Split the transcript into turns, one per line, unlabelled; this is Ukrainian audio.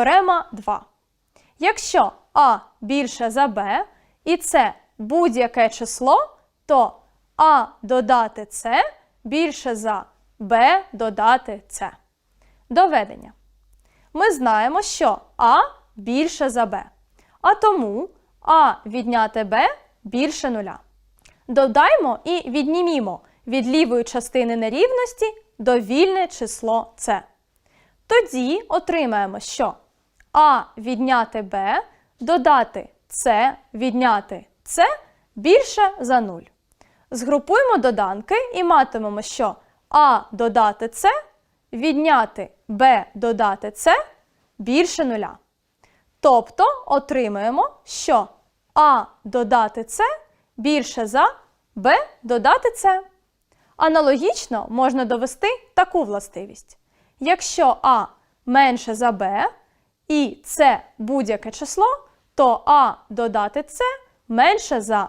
Теорема 2. Якщо А більше за Б і С будь-яке число, то А додати С більше за Б додати С. Доведення. Ми знаємо, що А більше за Б. А тому А відняти Б більше нуля. Додаймо і віднімімо від лівої частини нерівності довільне число С. Тоді отримаємо, що А відняти Б додати С відняти С більше за 0. Згрупуємо доданки і матимемо, що А додати С відняти Б додати С більше нуля. Тобто отримаємо, що А додати С більше за Б додати С. Аналогічно можна довести таку властивість. Якщо А менше за Б і це будь-яке число, то А додати С менше за